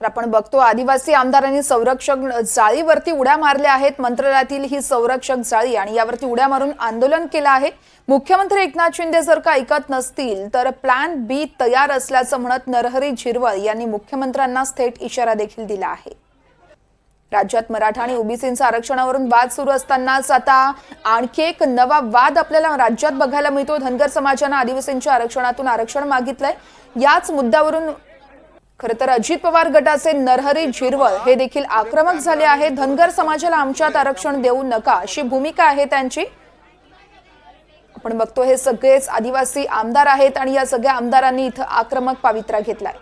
तर आपण बघतो आदिवासी आमदारांनी संरक्षक जाळीवरती उड्या मारल्या आहेत. मंत्रालयातील ही संरक्षक जाळी आणि यावरती उड्या मारून आंदोलन केलं आहे. मुख्यमंत्री एकनाथ शिंदे जर का ऐकत नसतील तर प्लॅन बी तयार असल्याचं म्हणत नरहरी झिरवळ यांनी मुख्यमंत्र्यांना थेट इशारा देखील दिला आहे. राज्यात मराठा आणि ओबीसींचं आरक्षणावरून वाद सुरू असतानाच आता आणखी एक नवा वाद आपल्याला राज्यात बघायला मिळतो. धनगर समाजानं आदिवासींच्या आरक्षणातून आरक्षण मागितलंय. याच मुद्द्यावरून खरं तर अजित पवार गटाचे नरहरी झिरवळ हे देखील आक्रमक झाले आहे. धनगर समाजाला आमच्यात आरक्षण देऊ नका अशी भूमिका आहे त्यांची. आपण बघतो हे सगळेच आदिवासी आमदार आहेत आणि या सगळ्या आमदारांनी इथं आक्रमक पावित्रा घेतलाय.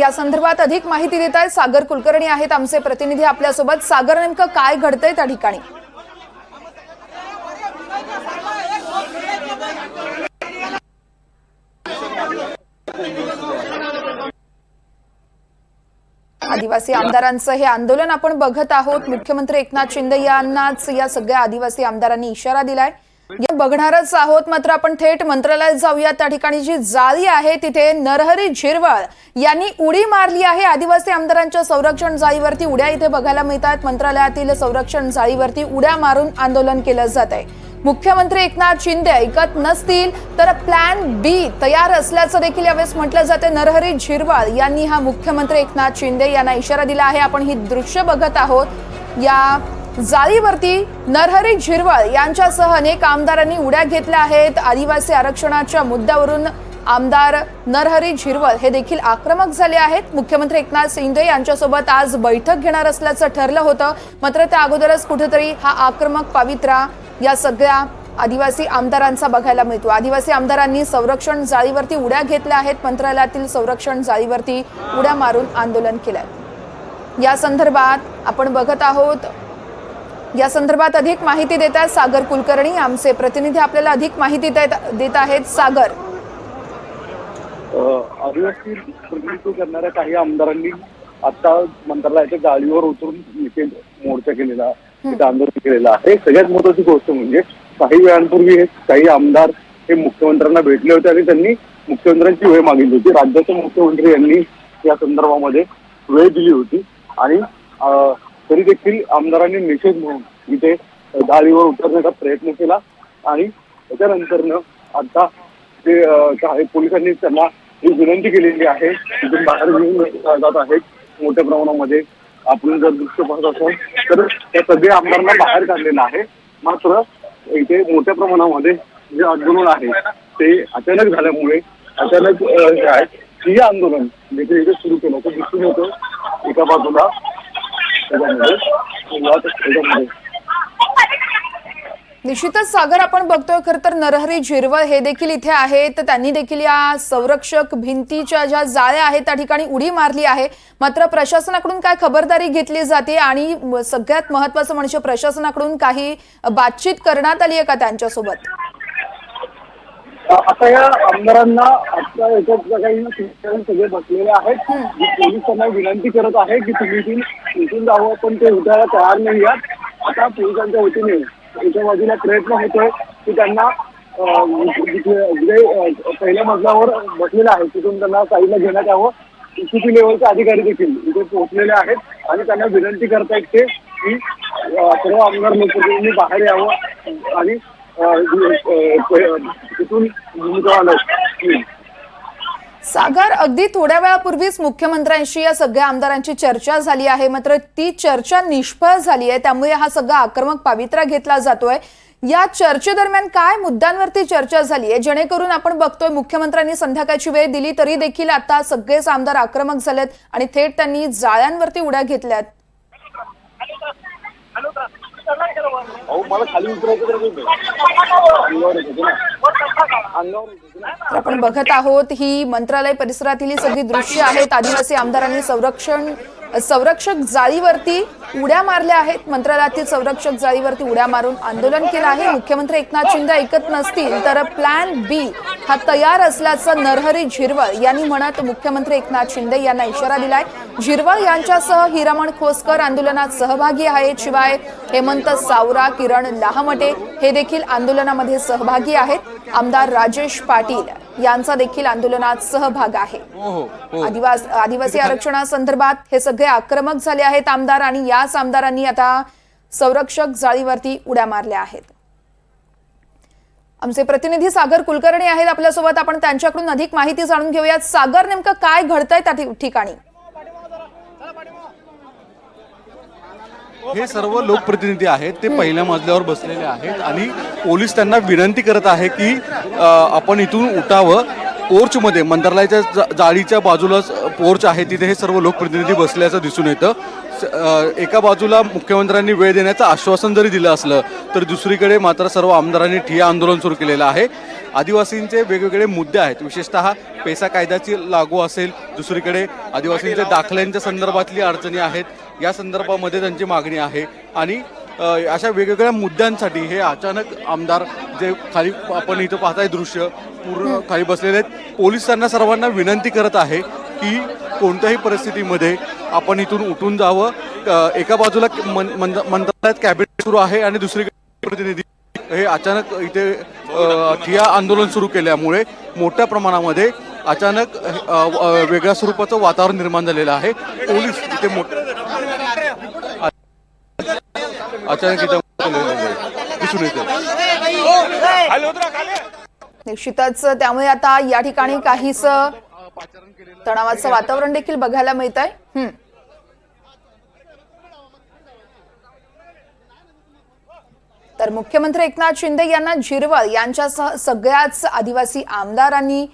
या संदर्भात अधिक माहिती देत आहेत सागर कुलकर्णी आहेत आमचे प्रतिनिधी आपल्यासोबत. सागर नेमकं काय घडतंय त्या ठिकाणी? आदिवासी आमदारांचं हे आंदोलन आपण बघत आहोत. मुख्यमंत्री एकनाथ शिंदे यांनाच या सगळ्या आदिवासी आमदारांनी इशारा दिलाय. बघणारच आहोत. मात्र आपण थेट मंत्रालयात जाऊया त्या ठिकाणी जी जाळी आहे तिथे नरहरी झिरवळ यांनी उडी मारली आहे. आदिवासी आमदारांच्या संरक्षण जाळीवरती उड्या इथे बघायला मिळतात. मंत्रालयातील संरक्षण जाळीवरती उड्या मारून आंदोलन केलं जात आहे. मुख्यमंत्री एकनाथ शिंदे ऐकत नसतील तर प्लॅन बी तयार असल्याचं देखील यावेळेस म्हटलं जाते. नरहरी झिरवाळ यांनी हा मुख्यमंत्री एकनाथ शिंदे यांना इशारा दिला आहे. आपण ही दृश्य बघत आहोत. या जाळीवरती नरहरी झिरवळ यांच्यासह अनेक आमदारांनी उड्या घेतल्या आहेत. आदिवासी आरक्षणाच्या मुद्द्यावरून आमदार नरहरी झिरवळ हे देखील आक्रमक झाले आहेत. मुख्यमंत्री एकनाथ शिंदे यांच्यासोबत आज बैठक घेणार असल्याचं ठरलं होतं. मात्र त्या अगोदरच कुठेतरी हा आक्रमक पावित्रा या सगळ्या आदिवासी आमदारांचा बघायला मिळतो. आदिवासी आमदारांनी संरक्षण जाळीवरती उड्या घेतल्या आहेत. मंत्रालयातील संरक्षण जाळीवरती उड्या मारून आंदोलन केलं या संदर्भात आपण बघत आहोत या संदर्भात अधिक माहिती देत आहेत सागर कुलकर्णी. आमचे प्रतिनिधी आपल्याला अधिक माहिती देत आहेत. सागर. अ, आदिवासी प्रतिनिधित्व करणाऱ्या काही आमदारांनी आता मंत्रालयाच्या जाळीवर उतरून इथे मोर्चा केलेला इथे आंदोलन केलेलं आहे. सगळ्यात महत्वाची गोष्ट म्हणजे काही वेळांपूर्वी हे काही आमदार हे मुख्यमंत्र्यांना भेटले होते आणि त्यांनी मुख्यमंत्र्यांची वेळ मागितली होती. राज्याचे मुख्यमंत्री यांनी या संदर्भामध्ये वेळ दिली होती. आणि तरी देखील आमदारांनी निषेध म्हणून इथे जाळीवर उतरण्याचा प्रयत्न केला. आणि त्याच्यानंतरनं आता जे आहे पोलिसांनी त्यांना ही विनंती केलेली आहे तिथून बाहेर घेऊन जात आहेत. मोठ्या प्रमाणामध्ये आपण जर दृश्य पाहत असाल तर त्या सगळ्या आमदारांना बाहेर काढलेलं आहे. मात्र इथे मोठ्या प्रमाणामध्ये जे आंदोलन आहे ते अचानक झाल्यामुळे अचानक जे आहे हे आंदोलन देखील इथे सुरू केलं. तर दिसून येतं. एका बाजूला त्याच्यामध्ये निश्चितच सागर आपण बघतोय खर तर नरहरी झिरवळ हे देखील इथे आहेत त्यांनी देखील या संरक्षक भिंतीच्या ज्या जाळ्या आहेत त्या ठिकाणी उडी मारली आहे. मात्र प्रशासनाकडून काय खबरदारी घेतली जाते आणि सगळ्यात महत्वाचं म्हणजे प्रशासनाकडून काही बातचीत करण्यात आली आहे का त्यांच्यासोबत? आता या आमदारांना आता याच्यात काही सगळे बसलेले आहेत जे पोलीस त्यांना विनंती करत आहे की तुम्ही इथून जावं पण ते उठायला तयार नाही आहात. आता पोलिसांच्या वतीने एका बाजूला प्रयत्न होतोय की त्यांना जे पहिल्या मजल्यावर बसलेले आहेत तिथून त्यांना साईडला घेण्यात यावं. सीसीटी लेवलचे अधिकारी देखील इथे पोहोचलेले आहेत आणि त्यांना विनंती करतायत ते की सर्व आमदार लोकप्रतिनिधींनी बाहेर यावं आणि तिथून सागर अगदी थोड्या वेळापूर्वीच मुख्यमंत्र्यांशी या सगळ्या आमदारांची चर्चा झाली आहे मात्र ती चर्चा निष्फळ झाली आहे त्यामुळे हा सगळा आक्रमक पावित्रा घेतला जातोय या चर्चेदरम्यान काय मुद्द्यांवरती चर्चा झाली आहे जेणेकरून आपण बघतोय मुख्यमंत्र्यांनी संध्याकाळची वेळ दिली तरी देखील आता सगळेच आमदार आक्रमक झालेत आणि थेट त्यांनी जाळ्यांवरती उड्या घेतल्यात तर आपण बघत आहोत ही मंत्रालय परिसरातील ही सगळी दृश्य आहेत. आदिवासी आमदारांनी संरक्षण संरक्षक जाळीवरती उड्या मारल्या आहेत. मंत्रालयातील संरक्षक जाळीवरती उड्या मारून आंदोलन केलं आहे. मुख्यमंत्री एकनाथ शिंदे ऐकत नसतील तर प्लॅन बी हा तयार असल्याचं नरहरी झिरवळ यांनी म्हणत मुख्यमंत्री एकनाथ शिंदे यांना इशारा दिलाय. झिरवळ यांच्यासह हिरामण खोसकर आंदोलनात सहभागी आहेत. शिवाय हेमंत सावरा किरण लाहमटे हे देखील आंदोलनामध्ये सहभागी आहेत. आमदार राजेश पाटील यांचा देखील आंदोलनात सहभाग आहे. हो हो हो. आदिवास आदिवासी आरक्षणासंदर्भात हे सगळे आक्रमक झाले आहेत आमदार आणि याच आमदारांनी आता संरक्षक जाळीवरती उड्या मारल्या आहेत. आमचे प्रतिनिधी सागर कुलकर्णी आहेत आपल्यासोबत. आपण त्यांच्याकडून अधिक माहिती जाणून घेऊयात. सागर नेमकं काय घडतंय त्या ठिकाणी? हे सर्व लोकप्रतिनिधी आहेत ते पहिल्या मजल्यावर बसलेले आहेत आणि पोलीस त्यांना विनंती करत आहे की आपण इथून उठावं. पोर्चमध्ये मंत्रालयाच्या जा- जाळीच्या बाजूलाच पोर्च आहे तिथे हे सर्व लोकप्रतिनिधी बसल्याचं दिसून येतं. एका बाजूला मुख्यमंत्र्यांनी वेळ देण्याचं आश्वासन जरी दिलं असलं तर दुसरीकडे मात्र सर्व आमदारांनी ठिय्या आंदोलन सुरू केलेलं आहे. आदिवासींचे वेगवेगळे मुद्दे आहेत. विशेषतः पेसा कायद्याची लागू असेल दुसरीकडे आदिवासींच्या दाखल्यांच्या संदर्भातली अडचणी आहेत या संदर्भामध्ये त्यांची मागणी आहे. आणि अशा वेगवेगळ्या मुद्द्यांसाठी हे अचानक आमदार जे खाली आपण इथं पाहताय दृश्य पूर्ण खाली बसलेले आहेत. पोलिसांना सर्वांना विनंती करत आहे की कोणत्याही परिस्थितीमध्ये आपण इथून उठून जावं. एका बाजूला मंत्रालयात कॅबिनेट सुरू आहे आणि दुसरीकडे प्रतिनिधी हे अचानक इथे ठिया आंदोलन सुरू केल्यामुळे मोठ्या प्रमाणामध्ये अचानक वेगळ्या स्वरूपाचं वातावरण निर्माण झालेलं आहे. पोलीस इथे मोठ अचानक इथं दिसून येते. निश्चितच त्यामुळे आता या ठिकाणी काहीस तणावाचं वातावरण देखील बघायला मिळत आहे तर मुख्यमंत्री एकनाथ शिंदे यांना झिरवळ यांच्यासह सगळ्याच आदिवासी आमदारांनी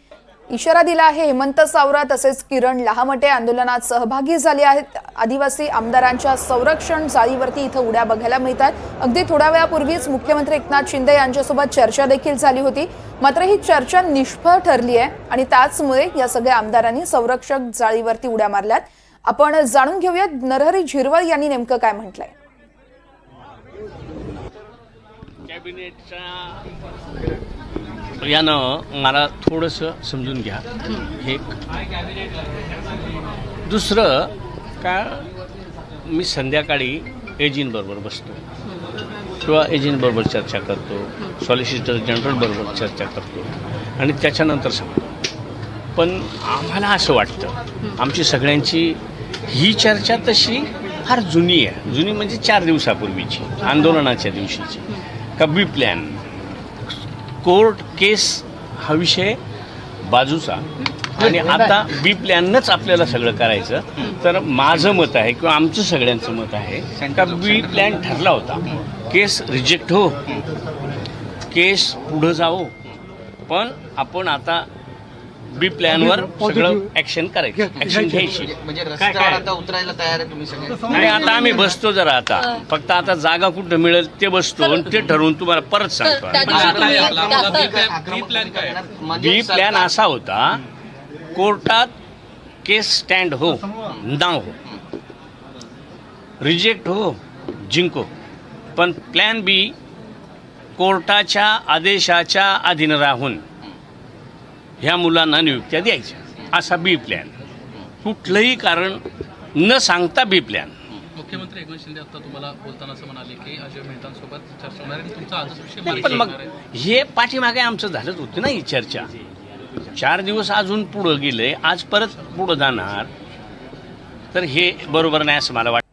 इशारा दिला आहे हेमंत सावरा तसेच किरण लहामटे आंदोलनात सहभागी झाले आहेत. आदिवासी आमदारांच्या संरक्षण जाळीवरती इथं उड्या बघायला मिळतात. अगदी थोड्या वेळापूर्वीच मुख्यमंत्री एकनाथ शिंदे यांच्यासोबत चर्चा देखील झाली होती. मात्र ही चर्चा निष्फळ ठरली आहे आणि त्याचमुळे या सगळ्या आमदारांनी संरक्षक जाळीवरती उड्या मारल्यात. आपण जाणून घेऊयात नरहरी झिरवळ यांनी नेमकं काय म्हटलंय? कॅबिनेटच्या यानं मला थोडंसं समजून घ्या. हे दुसरं का मी संध्याकाळी एजींबरोबर बसतो. किंवा एजींबरोबर चर्चा करतो. सॉलिसिटर जनरलबरोबर चर्चा करतो. आणि त्याच्यानंतर सांगतो. पण आम्हाला असं वाटतं आमची सगळ्यांची ही चर्चा तशी फार जुनी आहे. जुनी म्हणजे चार दिवसापूर्वीची आंदोलनाच्या दिवशीची. का बी प्लॅन? कोर्ट केस हा विषय बाजूचा. आणि आता बी प्लॅननंच आपल्याला सगळं करायचं. तर माझं मत आहे किंवा आमचं सगळ्यांचं मत आहे का बी प्लॅन ठरला होता. केस रिजेक्ट हो. केस पुढं जाओ पण आपण आता बी प्लॅनवर सगळं ऍक्शन करायचं. ऍक्शन घ्यायची. म्हणजे रस्त्यावर आता उतरायला तयार आहे तुम्ही सगळे. आणि आता आम्ही बसतो जरा आता. फक्त आता जागा कुठं मिळेल ते बसतो आणि ते ठरवून तुम्हाला परत सांगतो बी प्लॅन असा होता कोर्टात केस स्टँड हो ना हो. रिजेक्ट हो जिंको. पण प्लॅन बी कोर्टाच्या आदेशाच्या अधीन राहून ह्या मुलांना नियुक्त्या द्यायच्या. असा बी प्लॅन कुठलंही कारण न सांगता बी प्लॅन मुख्यमंत्री एकनाथ शिंदे आता तुम्हाला बोलताना असं म्हणाले की अजय मेहतांसोबत चर्चा होणार आहे. आणि तुमचा आजच विषय नाही, पण मग हे पाठीमागे आमचं झालंच होतं ना ही चर्चा. चार दिवस अजून पुढं गेले आज परत पुढं जाणार. तर हे बरोबर नाही असं मला वाटतं.